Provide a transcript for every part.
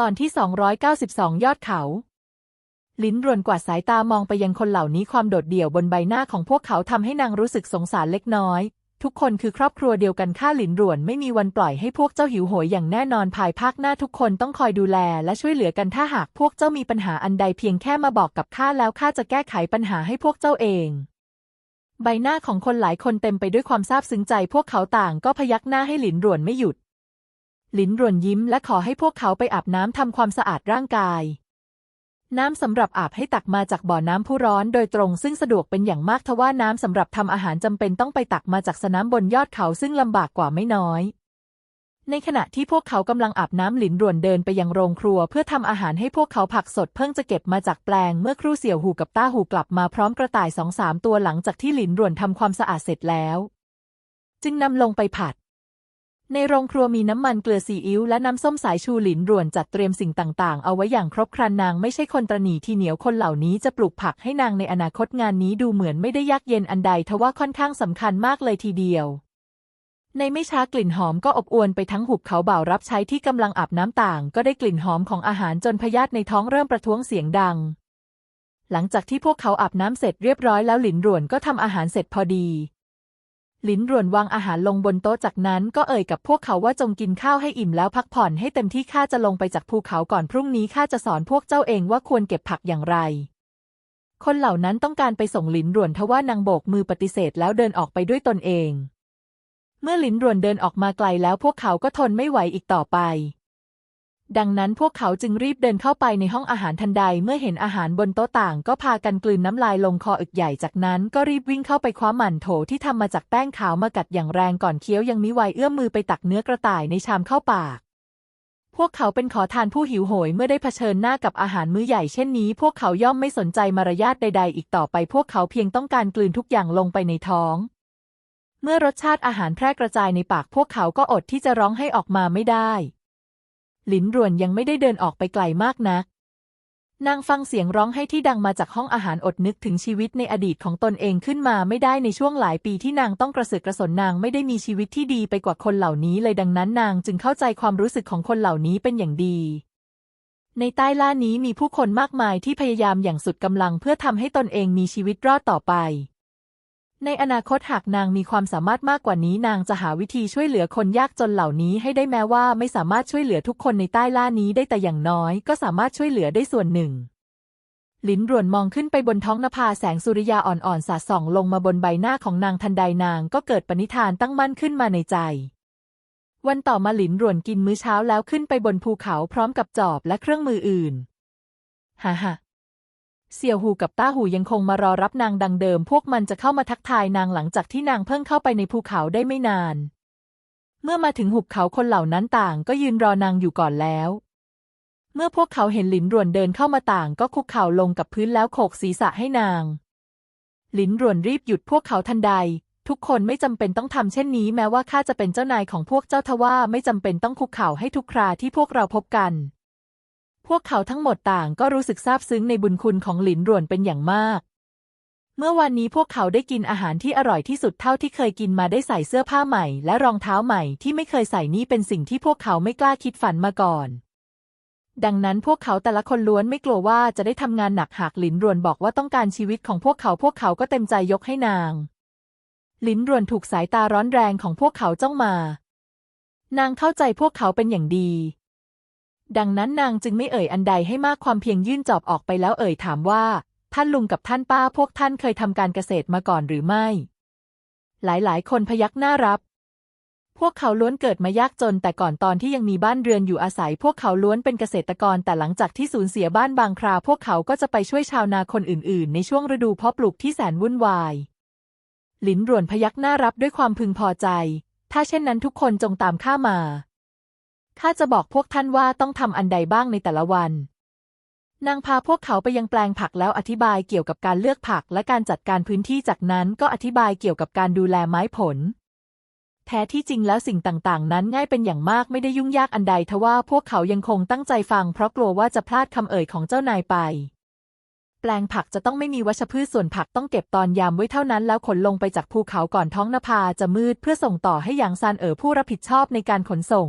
ตอนที่ 292 ยอดเขา ลิ้นรวนกวาดสายตามองไปยังคนเหล่านี้ความโดดเดี่ยวบนใบหน้าของพวกเขาทำให้นางรู้สึกสงสารเล็กน้อย ทุกคนคือครอบครัวเดียวกันข้าหลินรวนไม่มีวันปล่อยให้พวกเจ้าหิวโหยอย่างแน่นอนภายภาคหน้าทุกคนต้องคอยดูแลและช่วยเหลือกันถ้าหากพวกเจ้ามีปัญหาอันใดเพียงแค่มาบอกกับข้าแล้วข้าจะแก้ไขปัญหาให้พวกเจ้าเองใบหน้าของคนหลายคนเต็มไปด้วยความซาบซึ้งใจ พวกเขาต่างก็พยักหน้าให้หลินรวนไม่หยุด ลินรวนยิ้มและขอให้พวกเขาไปอาบน้ำทำความสะอาดร่างกาย น้ำสำหรับอาบให้ตักมาจากบ่อน้ำผู้ร้อนโดยตรงซึ่งสะดวกเป็นอย่างมากทว่าน้ำสำหรับทำอาหารจำเป็นต้องไปตักมาจากสนามบนยอดเขาซึ่งลำบากกว่าไม่น้อย ในขณะที่พวกเขากำลังอาบน้ำหลินรวนเดินไปยังโรงครัว เพื่อทำอาหารให้พวกเขาผักสดเพิ่งจะเก็บมาจากแปลงเมื่อครู่เสี่ยวหูกับต้าหูกลับมาพร้อมกระต่ายสองสามตัวหลังจากที่หลินรวนทำความสะอาดเสร็จแล้ว จึงนำลงไปผัด ในโรงครัวมีน้ำมันเกลือซีอิ๊วและน้ำส้มสายชูหลินรวนจัดเตรียมสิ่งต่างๆ เอาไว้อย่างครบครันนางไม่ใช่คนตระหนี่ที่เหนียวคนเหล่านี้จะปลูกผักให้นางในอนาคตงานนี้ดูเหมือนไม่ได้ยากเย็นอันใดทว่าค่อนข้างสำคัญมากเลยทีเดียว ในไม่ช้ากลิ่นหอมก็อบอวนไปทั้งหุบเขาบ่าวรับใช้ที่กำลังอาบน้ำต่าง ก็ได้กลิ่นหอมของอาหารจนพยาธิในท้องเริ่มประท้วงเสียงดัง หลังจากที่พวกเขาอาบน้ำเสร็จเรียบร้อยแล้วหลินรวนก็ทำอาหารเสร็จพอดี ลินรวนวางอาหารลงบนโต๊ะจากนั้นก็เอ่ยกับพวกเขาว่าจงกินข้าวให้อิ่มแล้วพักผ่อนให้เต็มที่ข้าจะลงไปจากภูเขาก่อนพรุ่งนี้ข้าจะสอนพวกเจ้าเองว่าควรเก็บผักอย่างไร คนเหล่านั้นต้องการไปส่งลินรวนทว่านางโบกมือปฏิเสธแล้วเดินออกไปด้วยตนเอง เมื่อลินรวนเดินออกมาไกลแล้วพวกเขาก็ทนไม่ไหวอีกต่อไป ดังนั้นพวกเขาจึงรีบเดินเข้าไปในห้องอาหารทันใดเมื่อเห็นอาหารบนโต๊ะต่างก็พากันกลืนน้ำลายลงคออึกใหญ่จากนั้นก็รีบวิ่งเข้าไปคว้าหมั่นโถที่ทำมาจากแป้งขาวมากัดอย่างแรงก่อนเคี้ยวยังมิไวเอื้อมมือไปตักเนื้อกระต่ายในชามเข้าปาก พวกเขาเป็นขอทานผู้หิวโหยเมื่อได้เผชิญหน้ากับอาหารมื้อใหญ่เช่นนี้ พวกเขาย่อมไม่สนใจมารยาทใด ๆ อีกต่อไป พวกเขาเพียงต้องการกลืนทุกอย่างลงไปในท้องเมื่อรสชาติอาหารแพร่กระจายในปากพวกเขาก็อดที่จะร้องให้ออกมาไม่ได้ หลินรวนยังไม่ได้เดินออกไปไกลมากนัก นางฟังเสียงร้องให้ที่ดังมาจากห้องอาหารอดนึกถึงชีวิตในอดีตของตนเองขึ้นมาไม่ได้ในช่วงหลายปีที่นางต้องกระสือกระสนนางไม่ได้มีชีวิตที่ดีไปกว่าคนเหล่านี้เลยดังนั้นนางจึงเข้าใจความรู้สึกของคนเหล่านี้เป็นอย่างดีในใต้ล่านี้มีผู้คนมากมายที่พยายามอย่างสุดกำลังเพื่อทำให้ตนเองมีชีวิตรอดต่อไป ในอนาคตหากนางมีความสามารถมากกว่านี้นางจะหาวิธีช่วยเหลือคนยากจนเหล่านี้ให้ได้แม้ว่าไม่สามารถช่วยเหลือทุกคนในใต้ล่านี้ได้แต่อย่างน้อยก็สามารถช่วยเหลือได้ส่วนหนึ่ง ลินรวนมองขึ้นไปบนท้องนภาแสงสุริยาอ่อนๆสาดส่องลงมาบนใบหน้าของนางทันใดนางก็เกิดปณิธานตั้งมั่นขึ้นมาในใจ วันต่อมาหลินรวนกินมื้อเช้าแล้วขึ้นไปบนภูเขาพร้อมกับจอบและเครื่องมืออื่น ฮ่าฮ่า เสี่ยวหูกับต้าหูยังคงมารอรับนางดังเดิม พวกมันจะเข้ามาทักทายนางหลังจากที่นางเพิ่งเข้าไปในภูเขาได้ไม่นาน เมื่อมาถึงหุบเขาคนเหล่านั้นต่างก็ยืนรอนางอยู่ก่อนแล้ว เมื่อพวกเขาเห็นหลินรวนเดินเข้ามาต่างก็คุกเข่าลงกับพื้นแล้วโขกศีรษะให้นาง หลินรวนรีบหยุดพวกเขาทันใด ทุกคนไม่จำเป็นต้องทำเช่นนี้แม้ว่าข้าจะเป็นเจ้านายของพวกเจ้าทว่าไม่จำเป็นต้องคุกเข่าให้ทุกคราที่พวกเราพบกัน วกเขาทั้งหมดต่างก็รู้สึกซาบซึ้งในบุญคุณของหลินรวนเป็นอย่างมาก เมื่อวันนี้พวกเขาได้กินอาหารที่อร่อยที่สุดเท่าที่เคยกินมาได้ใส่เสื้อผ้าใหม่ และรองเท้าใหม่ที่ไม่เคยใส่นี่เป็นสิ่งที่พวกเขาไม่กล้าคิดฝันมาก่อน ดังนั้นพวกเขาแต่ละคนล้วนไม่กลัวว่าจะได้ทำงานหนักหากหลินรวนบอกว่าต้องการชีวิตของพวกเขาพวกเขาก็เต็มใจยกให้นาง หลินรวนถูกสายตาร้อนแรงของพวกเขาจ้องมา นางเข้าใจพวกเขาเป็นอย่างดี ดังนั้นนางจึงไม่เอ่ยอันใดให้มากความเพียงยื่นจอบออกไปแล้วเอ่ยถามว่า ท่านลุงกับท่านป้าพวกท่านเคยทำการเกษตรมาก่อนหรือไม่ หลายๆ คนพยักหน้ารับ พวกเขาล้วนเกิดมายากจน แต่ก่อนตอนที่ยังมีบ้านเรือนอยู่อาศัย พวกเขาล้วนเป็นเกษตรกรแต่หลังจากที่สูญเสียบ้านบางครา พวกเขาก็จะไปช่วยชาวนาคนอื่น ๆ ในช่วงฤดูเพาะปลูกที่แสนวุ่นวายหลินรวนพยักหน้ารับด้วยความพึงพอใจ ถ้าเช่นนั้นทุกคนจงตามข้ามา ข้าจะบอกพวกท่านว่าต้องทำอันใดบ้างในแต่ละวัน นางพาพวกเขาไปยังแปลงผักแล้วอธิบายเกี่ยวกับการเลือกผักและการจัดการพื้นที่จากนั้นก็อธิบายเกี่ยวกับการดูแลไม้ผล แท้ที่จริงแล้วสิ่งต่างๆ นั้นง่ายเป็นอย่างมากไม่ได้ยุ่งยากอันใดทว่าพวกเขายังคงตั้งใจฟัง เพราะกลัวว่าจะพลาดคำเอ่ยของเจ้านายไปแปลงผักจะต้องไม่มีวัชพืชส่วนผักต้องเก็บตอนยามไว้เท่านั้นแล้วขนลงไปจากภูเขาก่อนท้องนภาจะมืดเพื่อส่งต่อให้หยางซานเอ๋อผู้รับผิดชอบในการขนส่ง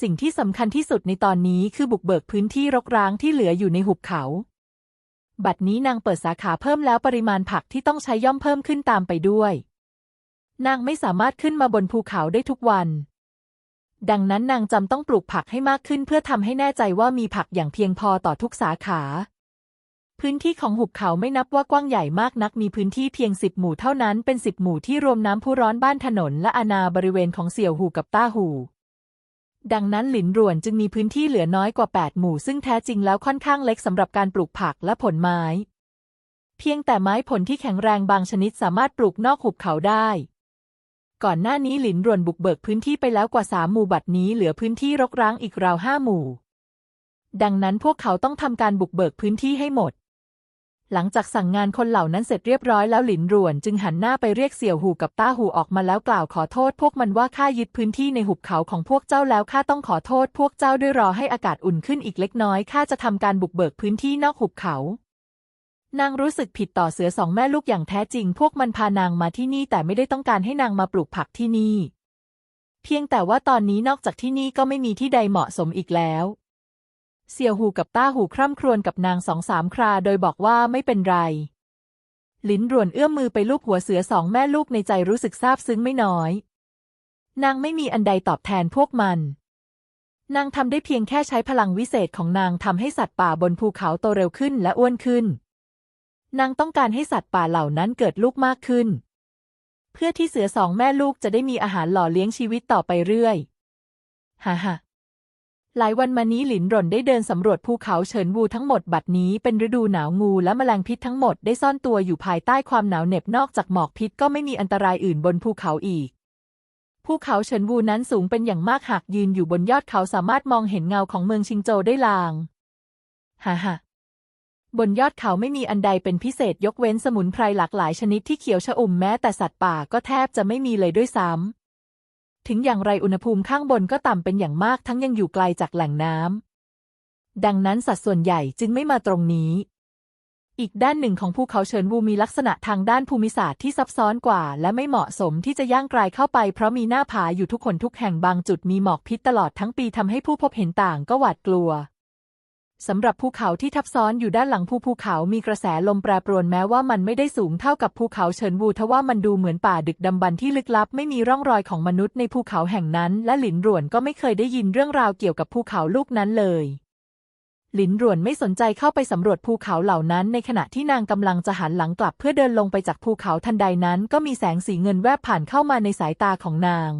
สิ่งที่สำคัญที่สุดในตอนนี้คือบุกเบิกพื้นที่รกร้างที่เหลืออยู่ในหุบเขา บัดนี้นางเปิดสาขาเพิ่มแล้วปริมาณผักที่ต้องใช้ย่อมเพิ่มขึ้นตามไปด้วย นางไม่สามารถขึ้นมาบนภูเขาได้ทุกวัน ดังนั้นนางจำต้องปลูกผักให้มากขึ้นเพื่อทำให้แน่ใจว่ามีผักอย่างเพียงพอต่อทุกสาขา พื้นที่ของหุบเขาไม่นับว่ากว้างใหญ่มากนักมีพื้นที่เพียงสิบหมู่เท่านั้นเป็นสิบหมู่ที่รวมน้ำพุร้อนบ้านถนนและอาณาบริเวณของเสี่ยวหูกับต้าหู ดังนั้นหลินรวนจึงมีพื้นที่เหลือน้อยกว่า 8 หมู่ ซึ่งแท้จริงแล้วค่อนข้างเล็กสำหรับการปลูกผักและผลไม้ เพียงแต่ไม้ผลที่แข็งแรงบางชนิดสามารถปลูกนอกหุบเขาได้ ก่อนหน้านี้หลินรวนบุกเบิกพื้นที่ไปแล้วกว่าสามหมู่บัดนี้เหลือพื้นที่รกร้างอีกราวห้าหมู่ ดังนั้นพวกเขาต้องทำการบุกเบิกพื้นที่ให้หมด หลังจากสั่งงานคนเหล่านั้นเสร็จเรียบร้อยแล้วหลินรวน จึงหันหน้าไปเรียกเสี่ยวหูกับต้าหูออกมาแล้วกล่าวขอโทษ พวกมันว่าข้ายึดพื้นที่ในหุบเขาของพวกเจ้าแล้วข้าต้องขอโทษ พวกเจ้าด้วยรอให้อากาศอุ่นขึ้นอีกเล็กน้อยข้าจะทำการบุกเบิกพื้นที่นอกหุบเขา นางรู้สึกผิดต่อเสือสองแม่ลูกอย่างแท้จริง พวกมันพานางมาที่นี่แต่ไม่ได้ต้องการให้นางมาปลูกผักที่นี่ เพียงแต่ว่าตอนนี้นอกจากที่นี่ก็ไม่มีที่ใดเหมาะสมอีกแล้ว เสี่ยวหูกับต้าหูคร่ำครวญกับนางสองสามคราโดยบอกว่าไม่เป็นไรลิ้นรวนเอื้อมมือไปลูบหัวเสือสองแม่ลูกในใจรู้สึกซาบซึ้งไม่น้อย นางไม่มีอันใดตอบแทนพวกมัน นางทำได้เพียงแค่ใช้พลังวิเศษของนางทำให้สัตว์ป่าบนภูเขาโตเร็วขึ้นและอ้วนขึ้น นางต้องการให้สัตว์ป่าเหล่านั้นเกิดลูกมากขึ้น เพื่อที่เสือสองแม่ลูกจะได้มีอาหารหล่อเลี้ยงชีวิตต่อไปเรื่อย ฮ่าฮ่า หลายวันมานี้หลินหล่นได้เดินสำรวจภูเขาเฉินวูทั้งหมดบัดนี้เป็นฤดูหนาวงูและแมลงพิษทั้งหมดได้ซ่อนตัวอยู่ภายใต้ความหนาวเหน็บนอกจากหมอกพิษก็ไม่มีอันตรายอื่นบนภูเขาอีก ภูเขาเฉินวูนั้นสูงเป็นอย่างมากหากยืนอยู่บนยอดเขาสามารถมองเห็นเงาของเมืองชิงโจได้ลางฮ่าฮ่าบนยอดเขาไม่มีอันใดเป็นพิเศษยกเว้นสมุนไพรหลากหลายชนิดที่เขียวชอุ่มแม้แต่สัตว์ป่าก็แทบจะไม่มีเลยด้วยซ้ำ ถึงอย่างไรอุณหภูมิข้างบนก็ต่ำเป็นอย่างมากทั้งยังอยู่ไกลจากแหล่งน้ำ ดังนั้นสัตว์ส่วนใหญ่จึงไม่มาตรงนี้ อีกด้านหนึ่งของภูเขาเฉินวูมีลักษณะทางด้านภูมิศาสตร์ที่ซับซ้อนกว่า และไม่เหมาะสมที่จะย่างกลเข้าไป เพราะมีหน้าผาอยู่ทุกคนทุกแห่งบางจุดมีหมอกพิษตลอดทั้งปีทำให้ผู้พบเห็นต่างก็หวาดกลัว สำหรับภูเขาที่ทับซ้อนอยู่ด้านหลังภูภูเขามีกระแสลมแปรปรวนแม้ว่ามันไม่ได้สูงเท่ากับภูเขาเฉินวูทว่ามันดูเหมือนป่าดึกดำบรรที่ลึกลับ ไม่มีร่องรอยของมนุษย์ในภูเขาแห่งนั้น และหลินหรวนก็ไม่เคยได้ยินเรื่องราวเกี่ยวกับภูเขาลูกนั้นเลย หลินหรวนไม่สนใจเข้าไปสำรวจภูเขาเหล่านั้น ในขณะที่นางกำลังจะหันหลังกลับเพื่อเดินลงไปจากภูเขาทันใดนั้น ก็มีแสงสีเงินแวบผ่านเข้ามาในสายตาของนาง